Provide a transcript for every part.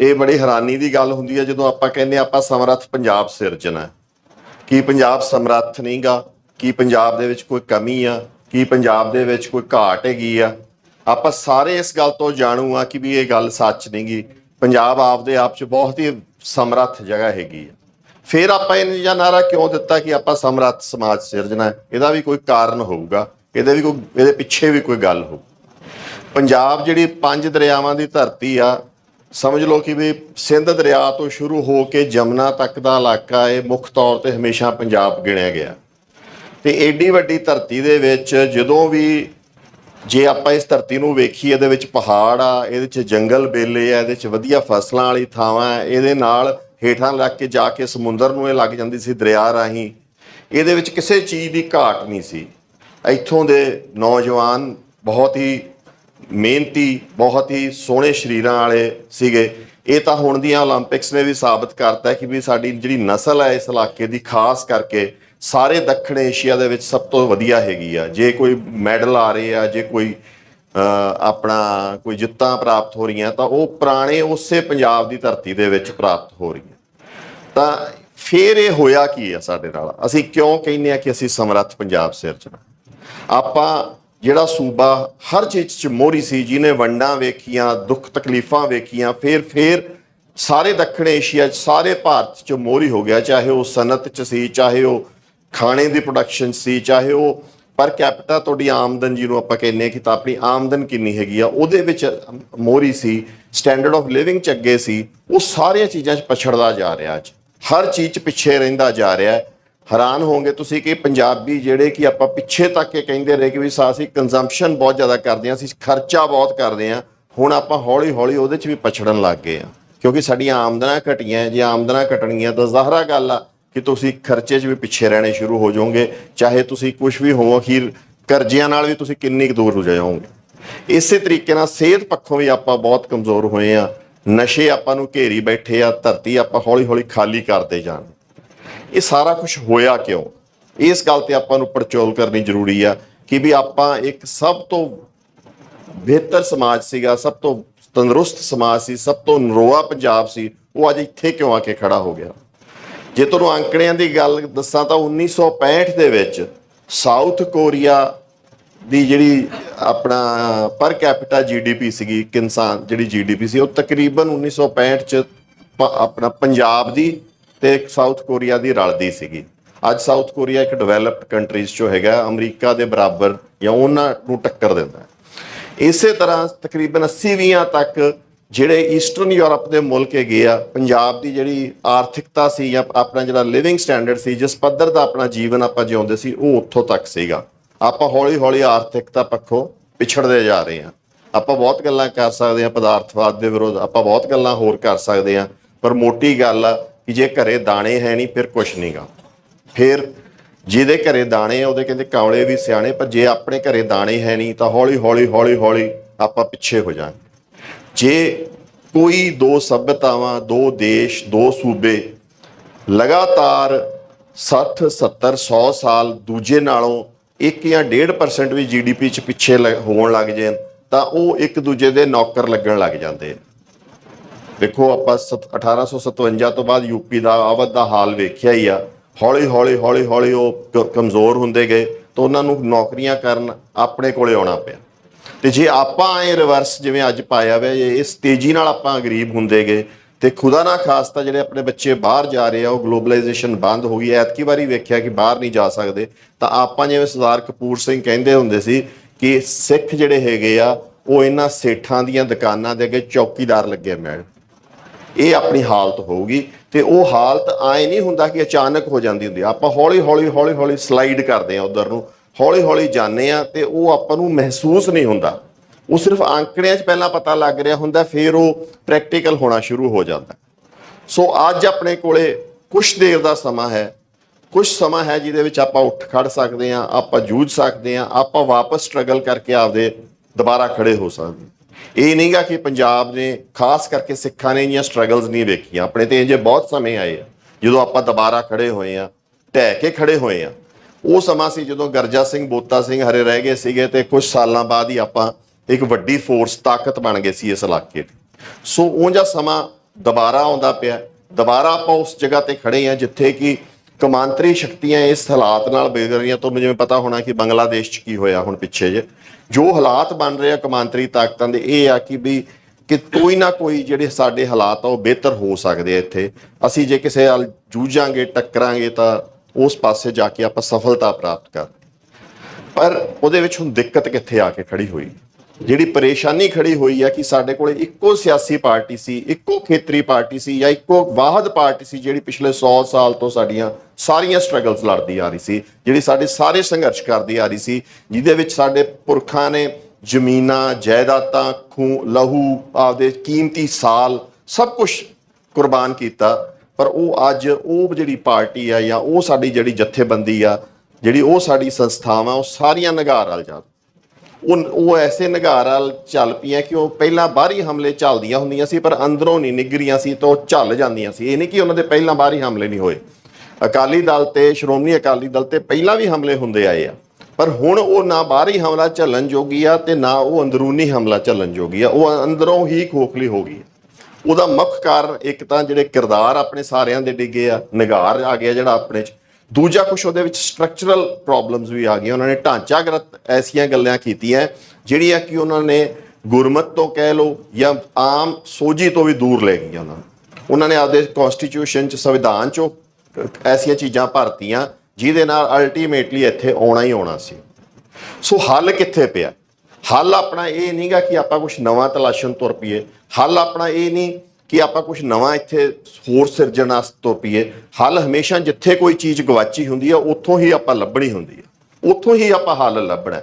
ਇਹ ਬੜੀ ਹੈਰਾਨੀ ਦੀ ਗੱਲ ਹੁੰਦੀ ਹੈ, ਜਦੋਂ ਆਪਾਂ ਕਹਿੰਦੇ ਹਾਂ ਆਪਾਂ ਸਮਰੱਥ ਪੰਜਾਬ ਸਿਰਜਣਾ ਕੀ ਪੰਜਾਬ ਸਮਰੱਥ ਨਹੀਂਗਾ? ਕੀ ਪੰਜਾਬ ਦੇ ਵਿੱਚ ਕੋਈ ਕਮੀ ਆ? ਕੀ ਪੰਜਾਬ ਦੇ ਵਿੱਚ ਕੋਈ ਘਾਟ ਹੈਗੀ ਆ? ਆਪਾਂ ਸਾਰੇ ਇਸ ਗੱਲ ਤੋਂ ਜਾਣੂ ਆ ਕਿ ਵੀ ਇਹ ਗੱਲ ਸੱਚ ਨਹੀਂਗੀ। ਪੰਜਾਬ ਆਪਦੇ ਆਪ 'ਚ ਬਹੁਤ ਹੀ ਸਮਰੱਥ ਜਗ੍ਹਾ ਹੈਗੀ ਆ। ਫਿਰ ਆਪਾਂ ਇਹ ਜਾਂ ਨਾਰਾ ਕਿਉਂ ਦਿੱਤਾ ਕਿ ਆਪਾਂ ਸਮਰੱਥ ਸਮਾਜ ਸਿਰਜਣਾ ਇਹਦਾ ਵੀ ਕੋਈ ਕਾਰਨ ਹੋਊਗਾ। ਇਹਦੇ ਵੀ ਕੋਈ, ਇਹਦੇ ਪਿੱਛੇ ਵੀ ਕੋਈ ਗੱਲ ਹੋਊ। ਪੰਜਾਬ ਜਿਹੜੀ ਪੰਜ ਦਰਿਆਵਾਂ ਦੀ ਧਰਤੀ ਆ ਸਮਝ ਲਓ ਕਿ ਵੀ ਸਿੰਧ ਦਰਿਆ ਤੋਂ ਸ਼ੁਰੂ ਹੋ ਕੇ ਜਮਨਾ ਤੱਕ ਦਾ ਇਲਾਕਾ ਇਹ ਮੁੱਖ ਤੌਰ ਤੇ ਹਮੇਸ਼ਾ ਪੰਜਾਬ ਗਿਣਿਆ ਗਿਆ। ਤੇ ਏਡੀ ਵੱਡੀ ਧਰਤੀ ਦੇ ਵਿੱਚ ਜਦੋਂ ਵੀ ਜੇ ਆਪਾਂ ਇਸ ਧਰਤੀ ਨੂੰ ਵੇਖੀਏ, ਇਹਦੇ ਵਿੱਚ ਪਹਾੜ ਆ, ਇਹਦੇ 'ਚ ਜੰਗਲ ਬੇਲੇ ਆ, ਇਹਦੇ 'ਚ ਵਧੀਆ ਫਸਲਾਂ ਵਾਲੀ ਥਾਵਾਂ ਇਹਦੇ ਨਾਲ ਹੇਠਾਂ ਲੱਗ ਕੇ ਜਾ ਕੇ ਸਮੁੰਦਰ ਨੂੰ ਇਹ ਲੱਗ ਜਾਂਦੀ ਸੀ ਦਰਿਆ ਰਾਹੀਂ। ਇਹਦੇ ਵਿੱਚ ਕਿਸੇ ਚੀਜ਼ ਦੀ ਘਾਟ ਨਹੀਂ ਸੀ। ਇੱਥੋਂ ਦੇ ਨੌਜਵਾਨ ਬਹੁਤ ਹੀ ਮਿਹਨਤੀ, ਬਹੁਤ ਹੀ ਸੋਹਣੇ ਸ਼ਰੀਰਾਂ ਵਾਲੇ ਸੀਗੇ। ਇਹ ਤਾਂ ਹੁਣ ਦੀਆਂ 올림픽ਸ ਨੇ ਵੀ ਸਾਬਤ ਕਰਤਾ ਕਿ ਵੀ ਸਾਡੀ ਜਿਹੜੀ ਨਸਲ ਹੈ ਇਸ ਇਲਾਕੇ ਦੀ, ਖਾਸ ਕਰਕੇ ਸਾਰੇ ਦੱਖਣ ਏਸ਼ੀਆ ਦੇ ਵਿੱਚ ਸਭ ਤੋਂ ਵਧੀਆ ਹੈਗੀ ਆ। ਜੇ ਕੋਈ ਮੈਡਲ ਆ ਰਹੇ ਆ, ਜੇ ਕੋਈ ਆਪਣਾ ਕੋਈ ਜਿੱਤਾਂ ਪ੍ਰਾਪਤ ਹੋ ਰਹੀਆਂ, ਤਾਂ ਉਹ ਪੁਰਾਣੇ ਉਸੇ ਪੰਜਾਬ ਦੀ ਧਰਤੀ ਦੇ ਵਿੱਚ ਪ੍ਰਾਪਤ ਹੋ ਰਹੀਆਂ। ਤਾਂ ਫੇਰ ਇਹ ਹੋਇਆ ਕੀ ਆ ਸਾਡੇ ਨਾਲ? ਅਸੀਂ ਕਿਉਂ ਕਹਿੰਦੇ ਆ ਕਿ ਅਸੀਂ ਸਮਰੱਥ ਪੰਜਾਬ ਸਿਰਜਣਾ ਆਪਾਂ ਜਿਹੜਾ ਸੂਬਾ ਹਰ ਚੀਜ਼ 'ਚ ਮੋਹਰੀ ਸੀ, ਜਿਹਨੇ ਵੰਡਾਂ ਵੇਖੀਆਂ, ਦੁੱਖ ਤਕਲੀਫਾਂ ਵੇਖੀਆਂ, ਫਿਰ ਫਿਰ ਸਾਰੇ ਦੱਖਣ ਏਸ਼ੀਆ 'ਚ, ਸਾਰੇ ਭਾਰਤ 'ਚ ਮੋਹਰੀ ਹੋ ਗਿਆ। ਚਾਹੇ ਉਹ ਸਨਅਤ 'ਚ ਸੀ, ਚਾਹੇ ਉਹ ਖਾਣੇ ਦੀ ਪ੍ਰੋਡਕਸ਼ਨ ਸੀ, ਚਾਹੇ ਉਹ ਪਰ ਕੈਪੀਟਾ ਤੁਹਾਡੀ ਆਮਦਨ ਜਿਹਨੂੰ ਆਪਾਂ ਕਹਿੰਦੇ ਆ ਕਿ ਤਾਂ ਆਪਣੀ ਆਮਦਨ ਕਿੰਨੀ ਹੈਗੀ ਆ, ਉਹਦੇ ਵਿੱਚ ਮੋਹਰੀ ਸੀ ਸਟੈਂਡਰਡ ਆਫ ਲਿਵਿੰਗ ਚ ਅੱਗੇ ਸੀ। ਉਹ ਸਾਰੀਆਂ ਚੀਜ਼ਾਂ 'ਚ ਪਛੜਦਾ ਜਾ ਰਿਹਾ ਅੱਜ। ਹਰ ਚੀਜ਼ 'ਚ ਪਿੱਛੇ ਰਹਿੰਦਾ ਜਾ ਰਿਹਾ। ਹੈ ਹੈਰਾਨ ਹੋਵੋਗੇ ਤੁਸੀਂ ਕਿ ਪੰਜਾਬੀ ਜਿਹੜੇ ਕਿ ਆਪਾਂ ਪਿੱਛੇ ਤੱਕ ਇਹ ਕਹਿੰਦੇ ਰਹੇ ਕਿ ਵੀ ਸਾ- ਅਸੀਂ ਕੰਜ਼ੰਪਸ਼ਨ ਬਹੁਤ ਜ਼ਿਆਦਾ ਕਰਦੇ ਹਾਂ, ਅਸੀਂ ਖਰਚਾ ਬਹੁਤ ਕਰਦੇ ਹਾਂ, ਹੁਣ ਆਪਾਂ ਹੌਲੀ ਹੌਲੀ ਉਹਦੇ 'ਚ ਵੀ ਪਛੜਨ ਲੱਗ ਗਏ ਆ ਕਿਉਂਕਿ ਸਾਡੀਆਂ ਆਮਦਨਾਂ ਘਟੀਆਂ ਜੇ ਆਮਦਨਾਂ ਘਟਣਗੀਆਂ ਤਾਂ ਜ਼ਾਹਰਾ ਗੱਲ ਆ ਕਿ ਤੁਸੀਂ ਖਰਚੇ 'ਚ ਵੀ ਪਿੱਛੇ ਰਹਿਣੇ ਸ਼ੁਰੂ ਹੋ ਜਾਓਗੇ, ਚਾਹੇ ਤੁਸੀਂ ਕੁਝ ਵੀ ਹੋਵੋ, ਅਖੀਰ ਕਰਜ਼ਿਆਂ ਨਾਲ ਵੀ ਤੁਸੀਂ ਕਿੰਨੀ ਕੁ ਦੂਰ ਹੋ ਜਾਓਗੇ ਇਸੇ ਤਰੀਕੇ ਨਾਲ ਸਿਹਤ ਪੱਖੋਂ ਵੀ ਆਪਾਂ ਬਹੁਤ ਕਮਜ਼ੋਰ ਹੋਏ ਆ ਨਸ਼ੇ ਆਪਾਂ ਨੂੰ ਘੇਰੀ ਬੈਠੇ ਆ, ਧਰਤੀ ਆਪਾਂ ਹੌਲੀ ਹੌਲੀ ਖਾਲੀ ਕਰਦੇ ਜਾਣ ਇਹ ਸਾਰਾ ਕੁਝ ਹੋਇਆ ਕਿਉਂ? ਇਸ ਗੱਲ ਤੇ ਆਪਾਂ ਨੂੰ ਪੜਚੋਲ ਕਰਨੀ ਜ਼ਰੂਰੀ ਆ ਕਿ ਵੀ ਆਪਾਂ ਇੱਕ ਸਭ ਤੋਂ ਬਿਹਤਰ ਸਮਾਜ ਸੀਗਾ, ਸਭ ਤੋਂ ਤੰਦਰੁਸਤ ਸਮਾਜ ਸੀ, ਸਭ ਤੋਂ ਨਰੋਆ ਪੰਜਾਬ ਸੀ, ਉਹ ਅੱਜ ਇੱਥੇ ਕਿਉਂ ਆ ਕੇ ਖੜਾ ਹੋ ਗਿਆ? ਜੇ ਤੁਹਾਨੂੰ ਅੰਕੜਿਆਂ ਦੀ ਗੱਲ ਦੱਸਾਂ ਤਾਂ 1965 ਦੇ ਵਿੱਚ ਸਾਊਥ ਕੋਰੀਆ ਦੀ ਜਿਹੜੀ ਆਪਣਾ ਪਰ ਕੈਪੀਟਾ ਜੀਡੀਪੀ ਸੀਗੀ ਇੱਕ ਇਨਸਾਨ ਜਿਹੜੀ ਜੀਡੀਪੀ ਸੀ, ਉਹ ਤਕਰੀਬਨ 1965 ਚ ਪ- ਆਪਣਾ ਪੰਜਾਬ ਦੀ ਤੇ ਸਾਊਥ ਕੋਰੀਆ ਦੀ ਰਲਦੀ ਸੀਗੀ। ਅੱਜ ਸਾਊਥ ਕੋਰੀਆ ਇੱਕ ਡਿਵੈਲਪਡ ਕੰਟਰੀਜ਼ ਚੋਂ ਹੈਗਾ, ਅਮਰੀਕਾ ਦੇ ਬਰਾਬਰ ਜਾਂ ਉਹਨਾਂ ਨੂੰ ਟੱਕਰ ਦਿੰਦਾ ਇਸੇ ਤਰ੍ਹਾਂ ਤਕਰੀਬਨ 80 ਵੀਆਂ ਤੱਕ ਜਿਹੜੇ ਈਸਟਰਨ ਯੂਰਪ ਦੇ ਮੁਲਕ ਹੈਗੇ ਆ, ਪੰਜਾਬ ਦੀ ਜਿਹੜੀ ਆਰਥਿਕਤਾ ਸੀ ਜਾਂ ਆਪਣਾ ਜਿਹੜਾ ਲਿਵਿੰਗ ਸਟੈਂਡਰਡ ਸੀ, ਜਿਸ ਪੱਧਰ ਦਾ ਆਪਣਾ ਜੀਵਨ ਆਪਾਂ ਜਿਉਂਦੇ ਸੀ, ਉਹ ਉੱਥੋਂ ਤੱਕ ਸੀਗਾ। ਆਪਾਂ ਹੌਲੀ ਹੌਲੀ ਆਰਥਿਕਤਾ ਪੱਖੋਂ ਪਿਛੜਦੇ ਜਾ ਰਹੇ ਹਾਂ। ਆਪਾਂ ਬਹੁਤ ਗੱਲਾਂ ਕਰ ਸਕਦੇ ਹਾਂ, ਪਦਾਰਥਵਾਦ ਦੇ ਵਿਰੁੱਧ ਆਪਾਂ ਬਹੁਤ ਗੱਲਾਂ ਹੋਰ ਕਰ ਸਕਦੇ ਹਾਂ, ਪਰ ਮੋਟੀ ਗੱਲ ਆ ਕਿ ਜੇ ਘਰੇ ਦਾਣੇ ਹੈ ਨਹੀਂ, ਫਿਰ ਕੁਛ ਨਹੀਂਗਾ ਫਿਰ ਜਿਹਦੇ ਘਰੇ ਦਾਣੇ ਆ, ਉਹਦੇ ਕਹਿੰਦੇ ਕੌਲੇ ਵੀ ਸਿਆਣੇ, ਪਰ ਜੇ ਆਪਣੇ ਘਰੇ ਦਾਣੇ ਹੈ ਨਹੀਂ, ਤਾਂ ਹੌਲੀ ਹੌਲੀ ਹੌਲੀ ਹੌਲੀ ਆਪਾਂ ਪਿੱਛੇ ਹੋ ਜਾਵਾਂਗੇ ਜੇ ਕੋਈ ਦੋ ਸਭਿਅਤਾਵਾਂ, ਦੋ ਦੇਸ਼, ਦੋ ਸੂਬੇ ਲਗਾਤਾਰ 60 70 100 ਸਾਲ ਦੂਜੇ ਨਾਲੋਂ 1 ਜਾਂ 1.5% ਵੀ ਜੀਡੀਪੀ ਚ ਪਿੱਛੇ ਲ- ਹੋਣ ਲੱਗ ਜਾਣ, ਤਾਂ ਉਹ ਇੱਕ ਦੂਜੇ ਦੇ ਨੌਕਰ ਲੱਗਣ ਲੱਗ ਜਾਂਦੇ ਆ। ਦੇਖੋ, ਆਪਾਂ ਸਤ- 1857 ਤੋਂ ਬਾਅਦ ਯੂਪੀ ਦਾ ਅਵਧ ਦਾ ਹਾਲ ਵੇਖਿਆ ਹੀ ਆ। ਹੌਲੀ ਹੌਲੀ ਹੌਲੀ ਹੌਲੀ ਉਹ ਕਮਜ਼ੋਰ ਹੁੰਦੇ ਗਏ ਤਾਂ ਉਹਨਾਂ ਨੂੰ ਨੌਕਰੀਆਂ ਕਰਨ ਆਪਣੇ ਕੋਲੇ ਆਉਣਾ ਪਿਆ। ਤੇ ਜੇ ਆਪਾਂ ਐ ਰਿਵਰਸ ਜਿਵੇਂ ਅੱਜ ਪਾਇਆ ਹੋਇਆ ਇਹ, ਇਸ ਤੇਜ਼ੀ ਨਾਲ ਆਪਾਂ ਗਰੀਬ ਹੁੰਦੇ ਗਏ ਤੇ ਖੁਦਾ ਨਾ ਖਾਸਤਾ ਜਿਹੜੇ ਆਪਣੇ ਬੱਚੇ ਬਾਹਰ ਜਾ ਰਹੇ ਆ, ਉਹ ਗਲੋਬਲਾਈਜੇਸ਼ਨ ਬੰਦ ਹੋ ਗਈ। ਐਤਕੀ ਵਾਰੀ ਵੇਖਿਆ ਕਿ ਬਾਹਰ ਨਹੀਂ ਜਾ ਸਕਦੇ। ਤਾਂ ਆਪਾਂ ਜਿਵੇਂ ਸਰਦਾਰ ਕਪੂਰ ਸਿੰਘ ਕਹਿੰਦੇ ਹੁੰਦੇ ਸੀ ਕਿ ਸਿੱਖ ਜਿਹੜੇ ਹੈਗੇ ਆ, ਉਹ ਇਹਨਾਂ ਸੇਠਾਂ ਦੀਆਂ ਦੁਕਾਨਾਂ ਦੇ ਅੱਗੇ ਚੌਕੀਦਾਰ ਲੱਗੇ ਮੈਡਮ ਇਹ ਆਪਣੀ ਹਾਲਤ ਹੋਊਗੀ ਤੇ ਉਹ ਹਾਲਤ ਆਏ ਨਹੀਂ ਹੁੰਦਾ ਕਿ ਅਚਾਨਕ ਹੋ ਜਾਂਦੀ ਹੁੰਦੀ। ਆਪਾਂ ਹੌਲੀ ਹੌਲੀ ਹੌਲੀ ਹੌਲੀ ਸਲਾਈਡ ਕਰਦੇ ਆ ਉਧਰ ਨੂੰ। ਹੌਲੀ ਹੌਲੀ ਜਾਂਦੇ ਆ ਤੇ ਉਹ ਆਪਾਂ ਨੂੰ ਮਹਿਸੂਸ ਨਹੀਂ ਹੁੰਦਾ। ਉਹ ਸਿਰਫ ਅੰਕੜਿਆਂ 'ਚ ਪਹਿਲਾਂ ਪਤਾ ਲੱਗ ਰਿਹਾ ਹੁੰਦਾ, ਫਿਰ ਉਹ ਪ੍ਰੈਕਟੀਕਲ ਹੋਣਾ ਸ਼ੁਰੂ ਹੋ ਜਾਂਦਾ। ਸੋ ਅੱਜ ਆਪਣੇ ਕੋਲੇ ਕੁਝ ਦੇਰ ਦਾ ਸਮਾਂ ਹੈ। ਕੁਝ ਸਮਾਂ ਹੈ ਜਿਹਦੇ ਵਿੱਚ ਆਪਾਂ ਉੱਠ ਖੜ ਸਕਦੇ ਆ ਆਪਾਂ ਜੂਝ ਸਕਦੇ ਆ ਆਪਾਂ ਵਾਪਸ ਸਟਰਗਲ ਕਰਕੇ ਆਪਦੇ ਦੁਬਾਰਾ ਖੜੇ ਹੋ ਸਕਦੇ ਇਹ ਨਹੀਂਗਾ ਕਿ ਪੰਜਾਬ ਨੇ ਖਾਸ ਕਰਕੇ ਸਿੱਖਾਂ ਨੇ ਇੰਨੀਆਂ ਸਟਰਗਲਸ ਨਹੀਂ ਵੇਖੀਆਂ। ਆਪਣੇ ਤੇ ਜੇ ਬਹੁਤ ਸਮੇਂ ਆਏ ਆ। ਜਦੋਂ ਆਪਾਂ ਦੁਬਾਰਾ ਖੜੇ ਹੋਏ ਆ, ਢਹਿ ਕੇ ਖੜੇ ਹੋਏ ਆ, ਉਹ ਸਮਾਂ ਸੀ ਜਦੋਂ ਗਰਜਾ ਸਿੰਘ, ਬੋਤਾ ਸਿੰਘ ਹਰੇ ਰਹਿ ਗਏ ਸੀਗੇ ਤੇ ਕੁਝ ਸਾਲਾਂ ਬਾਅਦ ਹੀ ਆਪਾਂ ਇੱਕ ਵੱਡੀ ਫੋਰਸ ਤਾਕਤ ਬਣ ਗਏ ਸੀ ਇਸ ਇਲਾਕੇ ਦੀ। ਸੋ ਉਹ ਜਿਹਾ ਸਮਾਂ ਦੁਬਾਰਾ ਆਉਂਦਾ ਪਿਆ। ਦੁਬਾਰਾ ਆਪਾਂ ਉਸ ਜਗ੍ਹਾ ਤੇ ਖੜੇ ਆ ਜਿੱਥੇ ਕਿ ਕਮਾਂਤਰੀ ਸ਼ਕਤੀਆਂ ਇਸ ਹਾਲਾਤ ਨਾਲ ਵਿਗੜ ਰਹੀਆਂ ਤੁਹਾਨੂੰ ਜਿਵੇਂ ਪਤਾ ਹੋਣਾ ਕਿ ਬੰਗਲਾਦੇਸ਼ 'ਚ ਕੀ ਹੋਇਆ ਹੁਣ ਪਿੱਛੇ ਜੇ। ਜੋ ਹਾਲਾਤ ਬਣ ਰਹੇ ਆ ਕਮਾਂਤਰੀ ਤਾਕਤਾਂ ਦੇ, ਇਹ ਆ ਕਿ ਵੀ ਕਿ ਕੋਈ ਨਾ ਕੋਈ ਜਿਹੜੇ ਸਾਡੇ ਹਾਲਾਤ ਆ, ਉਹ ਬਿਹਤਰ ਹੋ ਸਕਦੇ ਆ ਇੱਥੇ। ਅਸੀਂ ਜੇ ਕਿਸੇ ਨਾਲ ਜੂਝਾਂਗੇ, ਟੱਕਰਾਂਗੇ ਤਾਂ ਉਸ ਪਾਸੇ ਜਾ ਕੇ ਆਪਾਂ ਸਫਲਤਾ ਪ੍ਰਾਪਤ ਕਰ। ਪਰ ਉਹਦੇ ਵਿੱਚ ਹੁਣ ਦਿੱਕਤ ਕਿੱਥੇ ਆ ਕੇ ਖੜੀ ਹੋਈ? ਜਿਹੜੀ ਪਰੇਸ਼ਾਨੀ ਖੜੀ ਹੋਈ ਹੈ ਕਿ ਸਾਡੇ ਕੋਲ ਇੱਕੋ ਸਿਆਸੀ ਪਾਰਟੀ ਸੀ, ਇੱਕੋ ਖੇਤਰੀ ਪਾਰਟੀ ਸੀ ਜਾਂ ਇੱਕੋ ਵਾਹਦ ਪਾਰਟੀ ਸੀ ਜਿਹੜੀ ਪਿਛਲੇ 100 ਸਾਲ ਤੋਂ ਸਾਡੀਆਂ ਸਾਰੀਆਂ ਸਟਰਗਲਸ ਲੜਦੀ ਆ ਰਹੀ ਸੀ, ਜਿਹੜੀ ਸਾਡੇ ਸਾਰੇ ਸੰਘਰਸ਼ ਕਰਦੀ ਆ ਰਹੀ ਸੀ, ਜਿਹਦੇ ਵਿੱਚ ਸਾਡੇ ਪੁਰਖਾਂ ਨੇ ਜ਼ਮੀਨਾਂ, ਜਾਇਦਾਦਾਂ ਖੂਨ ਲਹੂ, ਆਪਦੇ ਕੀਮਤੀ ਸਾਲ ਸਭ ਕੁਝ ਕੁਰਬਾਨ ਕੀਤਾ, ਪਰ ਉਹ ਅੱਜ ਉਹ ਜਿਹੜੀ ਪਾਰਟੀ ਆ ਜਾਂ ਉਹ ਸਾਡੀ ਜਿਹੜੀ ਜਥੇਬੰਦੀ ਆ, ਜਿਹੜੀ ਉਹ ਸਾਡੀ ਸੰਸਥਾਵਾਂ, ਉਹ ਸਾਰੀਆਂ ਨਿਗਾਰ ਵਾਲ ਜਾ ਉਹ ਉਹ ਐਸੇ ਨਿਗਾਰ ਵਾਲ ਚੱਲ ਪਈਆਂ ਕਿ ਉਹ ਪਹਿਲਾਂ ਬਾਹਰੀ ਹਮਲੇ ਚੱਲਦੀਆਂ ਹੁੰਦੀਆਂ ਸੀ, ਪਰ ਅੰਦਰੋਂ ਨਹੀਂ ਨਿਗਰੀਆਂ ਸੀ ਤਾਂ ਉਹ ਚੱਲ ਜਾਂਦੀਆਂ ਸੀ। ਇਹ ਨਹੀਂ ਕਿ ਉਹਨਾਂ ਦੇ ਪਹਿਲਾਂ ਬਾਹਰੀ ਹਮਲੇ ਨਹੀਂ ਹੋਏ। ਅਕਾਲੀ ਦਲ ਤੇ ਸ਼੍ਰੋਮਣੀ ਅਕਾਲੀ ਦਲ ਤੇ ਪਹਿਲਾਂ ਵੀ ਹਮਲੇ ਹੁੰਦੇ ਆਏ ਆ। ਪਰ ਹੁਣ ਉਹ ਨਾ ਬਾਹਰੀ ਹਮਲਾ ਝੱਲਣ ਜੋਗੀ ਆ ਤੇ ਨਾ ਉਹ ਅੰਦਰੂਨੀ ਹਮਲਾ ਝੱਲਣ ਜੋਗੀ ਆ। ਉਹ ਅੰਦਰੋਂ ਹੀ ਖੋਖਲੀ ਹੋ ਗਈ ਉਹਦਾ ਮੁੱਖ ਕਾਰਨ ਇੱਕ ਤਾਂ ਜਿਹੜੇ ਕਿਰਦਾਰ ਆਪਣੇ ਸਾਰਿਆਂ ਦੇ ਡਿੱਗੇ ਆ ਨਿਗਾਰ ਆ ਗਿਆ ਜਿਹੜਾ ਆਪਣੇ ਚ। ਦੂਜਾ ਕੁਛ ਉਹਦੇ ਵਿੱਚ ਸਟਰਕਚਰਲ ਪ੍ਰੋਬਲਮਸ ਵੀ ਆ ਗਈਆਂ। ਉਹਨਾਂ ਨੇ ਢਾਂਚਾਗਤ ਐਸੀਆਂ ਗੱਲਾਂ ਕੀਤੀਆਂ, ਜਿਹੜੀਆਂ ਕਿ ਉਹਨਾਂ ਨੇ ਗੁਰਮਤ ਤੋਂ ਕਹਿ ਲਓ ਜਾਂ ਆਮ ਸੋਝੀ ਤੋਂ ਵੀ ਦੂਰ ਲੈ ਗਈਆਂ ਉਹਨਾਂ ਨੂੰ। ਉਹਨਾਂ ਨੇ ਆਪਦੇ ਕਨਸਟੀਟਿਊਸ਼ਨ ਚ, ਸੰਵਿਧਾਨ ਚ ਐਸੀਆਂ ਚੀਜ਼ਾਂ ਭਰਤੀਆਂ, ਜਿਹਦੇ ਨਾਲ ਅਲਟੀਮੇਟਲੀ ਇੱਥੇ ਆਉਣਾ ਹੀ ਆਉਣਾ ਸੀ। ਸੋ ਹੱਲ ਕਿੱਥੇ ਪਿਆ? ਹੱਲ ਆਪਣਾ ਇਹ ਨਹੀਂਗਾ ਕਿ ਆਪਾਂ ਕੁਝ ਨਵਾਂ ਤਲਾਸ਼ਣ ਤੁਰ ਪਈਏ। ਹੱਲ ਆਪਣਾ ਇਹ ਨਹੀਂ ਕਿ ਆਪਾਂ ਕੁਝ ਨਵਾਂ ਇੱਥੇ ਹੋਰ ਸਿਰਜਣ ਵਾਸਤੇ ਤੁਰ ਪਈਏ ਹੱਲ ਹਮੇਸ਼ਾ ਜਿੱਥੇ ਕੋਈ ਚੀਜ਼ ਗਵਾਚੀ ਹੁੰਦੀ ਆ, ਉੱਥੋਂ ਹੀ ਆਪਾਂ ਲੱਭਣੀ ਹੁੰਦੀ ਹੈ ਉੱਥੋਂ ਹੀ ਆਪਾਂ ਹੱਲ ਲੱਭਣਾ।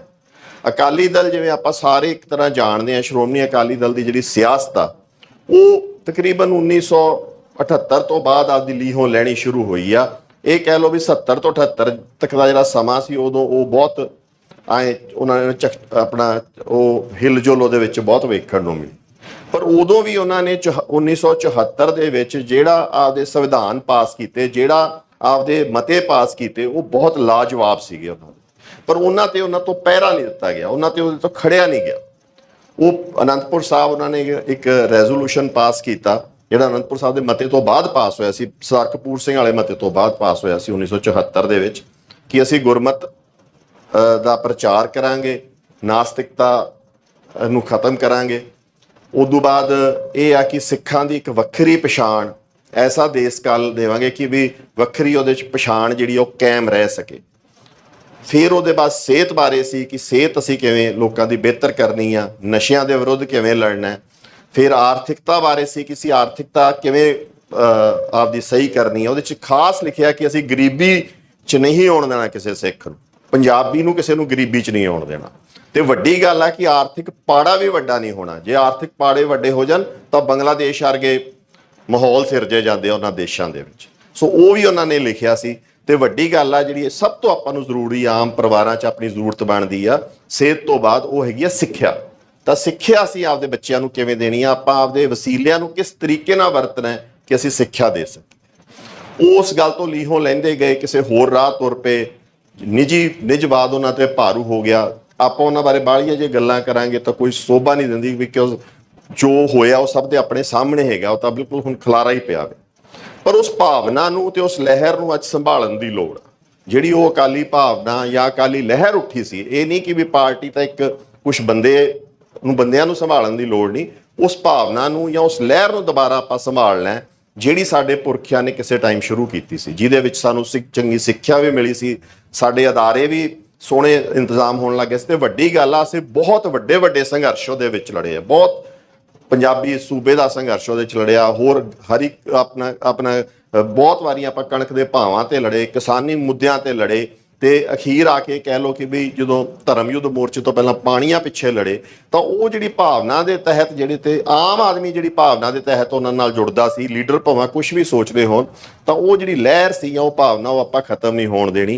ਅਕਾਲੀ ਦਲ ਜਿਵੇਂ ਆਪਾਂ ਸਾਰੇ ਇੱਕ ਤਰ੍ਹਾਂ ਜਾਣਦੇ ਆ, ਸ਼੍ਰੋਮਣੀ ਅਕਾਲੀ ਦਲ ਦੀ ਜਿਹੜੀ ਸਿਆਸਤ ਆ, ਉਹ ਤਕਰੀਬਨ 1978 ਤੋਂ ਬਾਅਦ ਆਪਦੀ ਲੀਹੋਂ ਲੈਣੀ ਸ਼ੁਰੂ ਹੋਈ ਆ। ਇਹ ਕਹਿ ਲਓ ਵੀ 70 ਤੋਂ 78 ਤੱਕ ਦਾ ਜਿਹੜਾ ਸਮਾਂ ਸੀ, ਉਦੋਂ ਉਹ ਬਹੁਤ ਆਏ ਉਹਨਾਂ ਨੇ ਆਪਣਾ ਉਹ ਹਿਲਜੁਲ ਉਹਦੇ ਵਿੱਚ ਬਹੁਤ ਵੇਖਣ ਨੂੰ ਮਿਲੀ। ਉਦੋਂ ਵੀ ਉਹਨਾਂ ਨੇ ਚੌਹ- 1974 ਦੇ ਵਿੱਚ ਜਿਹੜਾ ਆਪਦੇ ਸੰਵਿਧਾਨ ਪਾਸ ਕੀਤੇ, ਜਿਹੜਾ ਆਪਦੇ ਮਤੇ ਪਾਸ ਕੀਤੇ, ਉਹ ਬਹੁਤ ਲਾਜਵਾਬ ਸੀਗੇ ਉਹਨਾਂ ਦੇ। ਪਰ ਉਹਨਾਂ ਤੇ ਉਹਨਾਂ ਤੋਂ ਪਹਿਰਾ ਨਹੀਂ ਦਿੱਤਾ ਗਿਆ, ਉਹਨਾਂ ਤੇ ਉਹਦੇ ਤੋਂ ਖੜਿਆ ਨਹੀਂ ਗਿਆ। ਉਹ ਅਨੰਦਪੁਰ ਸਾਹਿਬ ਉਹਨਾਂ ਨੇ ਇੱਕ ਰੈਜ਼ੋਲੂਸ਼ਨ ਪਾਸ ਕੀਤਾ, ਜਿਹੜਾ ਅਨੰਦਪੁਰ ਸਾਹਿਬ ਦੇ ਮਤੇ ਤੋਂ ਬਾਅਦ ਪਾਸ ਹੋਇਆ ਸੀ ਸਰ ਕਪੂਰ ਸਿੰਘ ਵਾਲੇ ਮਤੇ ਤੋਂ ਬਾਅਦ ਪਾਸ ਹੋਇਆ ਸੀ 1974 ਦੇ ਵਿੱਚ, ਕਿ ਅਸੀਂ ਗੁਰਮਤ ਦਾ ਪ੍ਰਚਾਰ ਕਰਾਂਗੇ, ਨਾਸਤਿਕਤਾ ਨੂੰ ਖਤਮ ਕਰਾਂਗੇ। ਉਦੋਂ ਬਾਅਦ ਇਹ ਆ ਕਿ ਸਿੱਖਾਂ ਦੀ ਇੱਕ ਵੱਖਰੀ ਪਛਾਣ ਐਸਾ ਦੇਸ਼ ਕਾਲ ਦੇਵਾਂਗੇ ਕਿ ਵੀ ਵੱਖਰੀ ਉਹਦੇ ਚ ਪਛਾਣ ਜਿਹੜੀ ਉਹ ਕਾਇਮ ਰਹਿ ਸਕੇ। ਫਿਰ ਉਹਦੇ ਬਾਅਦ ਸਿਹਤ ਬਾਰੇ ਸੀ ਕਿ ਸਿਹਤ ਅਸੀਂ ਕਿਵੇਂ ਲੋਕਾਂ ਦੀ ਬਿਹਤਰ ਕਰਨੀ ਆ ਨਸ਼ਿਆਂ ਦੇ ਵਿਰੁੱਧ ਕਿਵੇਂ ਲੜਨਾ ਹੈ। ਫਿਰ ਆਰਥਿਕਤਾ ਬਾਰੇ ਸੀ ਕਿ ਅਸੀਂ ਆਰਥਿਕਤਾ ਕਿਵੇਂ ਅਹ, ਆਪਦੀ ਸਹੀ ਕਰਨੀ ਹੈ। ਉਹਦੇ ਚ ਖਾਸ ਲਿਖਿਆ ਕਿ ਅਸੀਂ ਗਰੀਬੀ ਚ ਨਹੀਂ ਆਉਣ ਦੇਣਾ ਕਿਸੇ ਸਿੱਖ ਨੂੰ। ਪੰਜਾਬੀ ਨੂੰ ਕਿਸੇ ਨੂੰ ਗਰੀਬੀ ਚ ਨਹੀਂ ਆਉਣ ਦੇਣਾ। ਤੇ ਵੱਡੀ ਗੱਲ ਆ ਕਿ ਆਰਥਿਕ ਪਾੜਾ ਵੀ ਵੱਡਾ ਨਹੀਂ ਹੋਣਾ। ਜੇ ਆਰਥਿਕ ਪਾੜੇ ਵੱਡੇ ਹੋ ਜਾਣ, ਤਾਂ ਬੰਗਲਾਦੇਸ਼ ਵਰਗੇ ਮਾਹੌਲ ਸਿਰਜੇ ਜਾਂਦੇ ਆ ਉਹਨਾਂ ਦੇਸ਼ਾਂ ਦੇ ਵਿੱਚ। ਸੋ ਉਹ ਵੀ ਉਹਨਾਂ ਨੇ ਲਿਖਿਆ ਸੀ। ਤੇ ਵੱਡੀ ਗੱਲ ਆ ਜਿਹੜੀ ਸਭ ਤੋਂ ਆਪਾਂ ਨੂੰ ਜ਼ਰੂਰੀ ਆਮ ਪਰਿਵਾਰਾਂ 'ਚ ਆਪਣੀ ਜ਼ਰੂਰਤ ਬਣਦੀ ਆ, ਸਿਹਤ ਤੋਂ ਬਾਅਦ ਉਹ ਹੈਗੀ ਆ ਸਿੱਖਿਆ। ਤਾਂ ਸਿੱਖਿਆ ਅਸੀਂ ਆਪਦੇ ਬੱਚਿਆਂ ਨੂੰ ਕਿਵੇਂ ਦੇਣੀ ਆ? ਆਪਾਂ ਆਪਦੇ ਵਸੀਲਿਆਂ ਨੂੰ ਕਿਸ ਤਰੀਕੇ ਨਾਲ ਵਰਤਣਾ ਹੈ ਕਿ ਅਸੀਂ ਸਿੱਖਿਆ ਦੇ ਸਕੀਏ? ਉਸ ਗੱਲ ਤੋਂ ਲੀਹੋਂ ਲੈਂਦੇ ਗਏ ਕਿਸੇ ਹੋਰ ਰਾਹ ਤੁਰ ਪਏ। ਨਿੱਜੀ ਨਿਜਵਾਦ ਉਹਨਾਂ ਤੇ ਭਾਰੂ ਹੋ ਗਿਆ। ਆਪਾਂ ਉਹਨਾਂ ਬਾਰੇ ਬਾਹਲੀਆਂ ਜੇ ਗੱਲਾਂ ਕਰਾਂਗੇ ਤਾਂ ਕੋਈ ਸੋਭਾ ਨਹੀਂ ਦਿੰਦੀ ਬਿਕਾਜ਼ ਜੋ ਹੋਇਆ ਉਹ ਸਭ ਦੇ ਆਪਣੇ ਸਾਹਮਣੇ ਹੈਗਾ, ਉਹ ਤਾਂ ਬਿਲਕੁਲ ਹੁਣ ਖਲਾਰਾ ਹੀ ਪਿਆ ਵੇ। ਪਰ ਉਸ ਭਾਵਨਾ ਨੂੰ ਤੇ ਉਸ ਲਹਿਰ ਨੂੰ ਅੱਜ ਸੰਭਾਲਣ ਦੀ ਲੋੜ ਜਿਹੜੀ ਉਹ ਅਕਾਲੀ ਭਾਵਨਾ ਜਾਂ ਅਕਾਲੀ ਲਹਿਰ ਉੱਠੀ ਸੀ, ਇਹ ਨਹੀਂ ਕਿ ਵੀ ਪਾਰਟੀ ਤਾਂ ਇੱਕ ਕੁਝ ਬੰਦੇ ਨੂੰ ਬੰਦਿਆਂ ਨੂੰ ਸੰਭਾਲਣ ਦੀ ਲੋੜ ਨਹੀਂ, ਉਸ ਭਾਵਨਾ ਨੂੰ ਜਾਂ ਉਸ ਲਹਿਰ ਨੂੰ ਦੁਬਾਰਾ ਆਪਾਂ ਸੰਭਾਲਣਾ ਹੈ ਜਿਹੜੀ ਸਾਡੇ ਪੁਰਖਿਆਂ ਨੇ ਕਿਸੇ ਟਾਈਮ ਸ਼ੁਰੂ ਕੀਤੀ ਸੀ, ਜਿਹਦੇ ਵਿੱਚ ਸਾਨੂੰ ਸਿੱਖ ਚੰਗੀ ਸਿੱਖਿਆ ਵੀ ਮਿਲੀ ਸੀ, ਸਾਡੇ ਅਦਾਰੇ ਵੀ ਸੋਹਣੇ ਇੰਤਜ਼ਾਮ ਹੋਣ ਲੱਗੇ ਸੀ ਤੇ ਵੱਡੀ ਗੱਲ ਆ, ਅਸੀਂ ਬਹੁਤ ਵੱਡੇ ਵੱਡੇ ਸੰਘਰਸ਼ ਉਹਦੇ ਵਿੱਚ ਲੜੇ ਆ, ਬਹੁਤ ਪੰਜਾਬੀ ਸੂਬੇ ਦਾ ਸੰਘਰਸ਼ ਉਹਦੇ ਚ ਲੜਿਆ, ਹੋਰ ਹਰ ਇੱਕ ਆਪਣਾ ਆਪਣਾ ਬਹੁਤ ਵਾਰੀ ਆਪਾਂ ਕਣਕ ਦੇ ਭਾਵਾਂ ਤੇ ਲੜੇ, ਕਿਸਾਨੀ ਮੁੱਦਿਆਂ ਤੇ ਲੜੇ ਤੇ ਅਖੀਰ ਆ ਕੇ ਕਹਿ ਲੋ ਕਿ ਵੀ ਜਦੋਂ ਧਰਮ ਯੁੱਧ ਮੋਰਚੇ ਤੋਂ ਪਹਿਲਾਂ ਪਾਣੀਆਂ ਪਿੱਛੇ ਲੜੇ, ਤਾਂ ਉਹ ਜਿਹੜੀ ਭਾਵਨਾ ਦੇ ਤਹਿਤ ਜਿਹੜੇ ਤੇ ਆਮ ਆਦਮੀ ਜਿਹੜੀ ਭਾਵਨਾ ਦੇ ਤਹਿਤ ਉਹਨਾਂ ਨਾਲ ਜੁੜਦਾ ਸੀ, ਲੀਡਰ ਭਾਵੇਂ ਕੁਝ ਵੀ ਸੋਚਦੇ ਹੋਣ, ਤਾਂ ਉਹ ਜਿਹੜੀ ਲਹਿਰ ਸੀ ਜਾਂ ਉਹ ਭਾਵਨਾ ਉਹ ਆਪਾਂ ਖਤਮ ਨਹੀਂ ਹੋਣ ਦੇਣੀ।